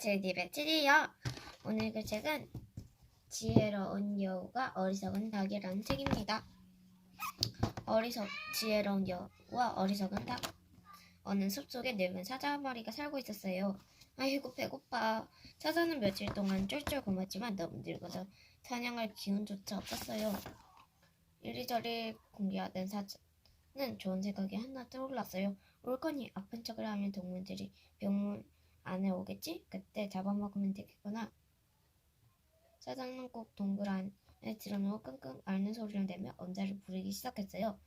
제 207이요. 오늘 그 책은 지혜로운 여우가 어리석은 닭이라는 책입니다. 어리석 지혜로운 여우와 어리석은 닭. 어느 숲속에 늙은 사자 한 마리가 살고 있었어요. 아이고 배고파. 사자는 며칠 동안 쫄쫄 굶었지만 너무 늙어서 사냥할 기운조차 없었어요. 이리저리 공기하던 사자는 좋은 생각이 하나 떠올랐어요. 올거니 아픈 척을 하면 동물들이 병문 안에 오겠지? 그때 잡아먹으면 되겠구나. 사장은 꼭 동굴 안에 들어누워 끙끙 앓는 소리를 내며 엄살을 부리기 시작했어요.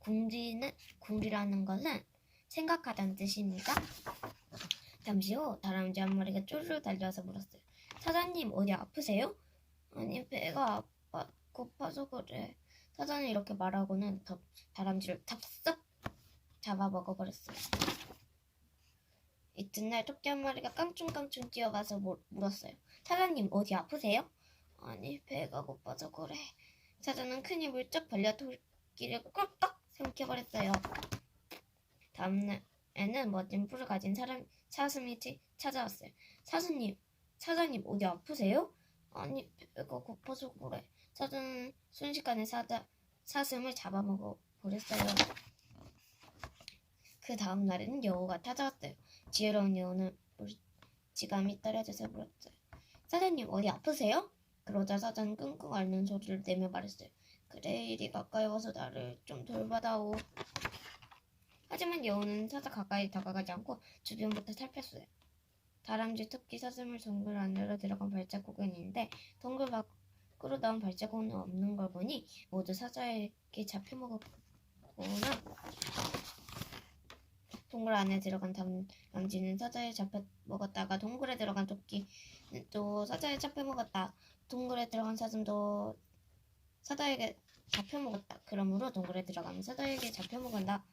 궁리는 궁리라는 것은 생각하다는 뜻입니다. 잠시 후 다람쥐 한 마리가 쫄쫄 달려와서 물었어요. 사장님 어디 아프세요? 아니 배가 아파 고파서 그래. 사장은 이렇게 말하고는 더 다람쥐를 탑썩 잡아 먹어버렸어요. 이튿날 토끼 한 마리가 깡충깡충 뛰어가서 물- 물었어요. 사장님 어디 아프세요? 아니 배가 고파서 그래. 사자는 큰 입을 쩍 벌려 토끼를 꿀꺽 삼켜버렸어요. 다음날에는 멋진 뿔을 가진 사람 사슴이 치- 찾아왔어요. 사슴님, 사장님 어디 아프세요? 아니 배가 고파서 그래. 사자는 순식간에 사자 사슴을 잡아먹어 버렸어요. 그 다음 날에는 여우가 찾아왔어요. 지혜로운 여우는 물지감이 떨어져서 물었어요. 사장님 어디 아프세요? 그러자 사자는 끙끙 앓는 소리를 내며 말했어요. 그래 이리 가까이 와서 나를 좀 돌봐다오. 하지만 여우는 사자 가까이 다가가지 않고 주변부터 살폈어요. 다람쥐 토끼 사슴을 동굴 안으로 들어간 발자국은 있는데 동굴 밖으로 나온 발자국은 없는 걸 보니 모두 사자에게 잡혀먹었구나. 동굴 안에 들어간 다람쥐는 사자에 잡혀 먹었다가 동굴에 들어간 토끼는 또 사자에 잡혀 먹었다. 동굴에 들어간 사슴도 사자에게 잡혀 먹었다. 그러므로 동굴에 들어가면 사자에게 잡혀 먹은다.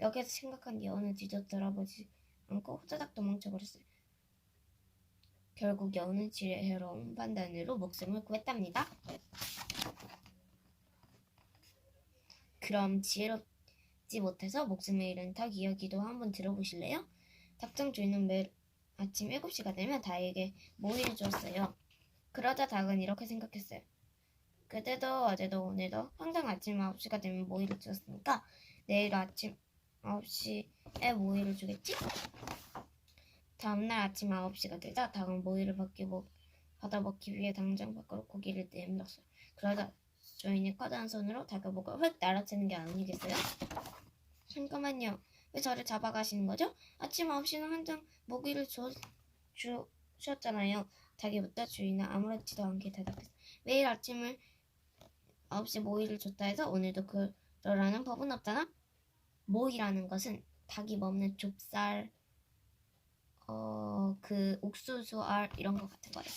여기에서 생각한 여우는 뒤도 돌아보지 않고 호다닥 도망쳐 버렸어요. 결국 여우는 지혜로운 판단으로 목숨을 구했답니다. 그럼 지혜롭 지 못해서 목숨을 잃은 닭 이야기도 한번 들어보실래요? 닭장 주인은 매일 아침 7시가 되면 닭에게 모이를 주었어요. 그러자 닭은 이렇게 생각했어요. 그때도 어제도 오늘도 항상 아침 9시가 되면 모이를 주었으니까 내일 아침 9시에 모이를 주겠지? 다음날 아침 9시가 되자 닭은 모이를 받기 먹, 받아 먹기 위해 당장 밖으로 고기를 내밀었어요. 그러자 주인이 커다란 손으로 닭의 목을 휙 날아채는 게 아니겠어요? 잠깐만요. 왜 저를 잡아가시는 거죠? 아침 9시는 한장 모기를 주, 주 셨잖아요. 닭이 묻다 주인은 아무렇지도 않게 대답했어요. 매일 아침을 9시 모이를 줬다 해서 오늘도 그러라는 법은 없잖아? 모이라는 것은 닭이 먹는 좁쌀, 어, 그 옥수수 알 이런 것 같은 거예요.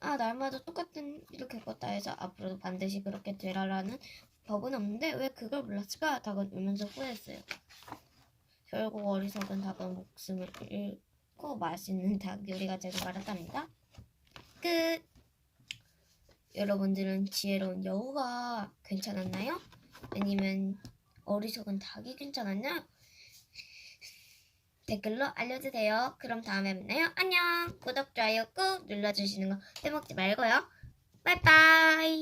아, 날마다 똑같은 이렇게 걷다 해서 앞으로도 반드시 그렇게 되라라는 법은 없는데 왜 그걸 몰랐을까? 닭은 울면서 후회했어요. 결국 어리석은 닭은 목숨을 잃고 맛있는 닭 요리가 되고 말았답니다. 끝! 여러분들은 지혜로운 여우가 괜찮았나요? 아니면 어리석은 닭이 괜찮았냐? 댓글로 알려주세요. 그럼 다음에 만나요. 안녕! 구독, 좋아요 꾹 눌러주시는 거 빼먹지 말고요. 빠이빠이!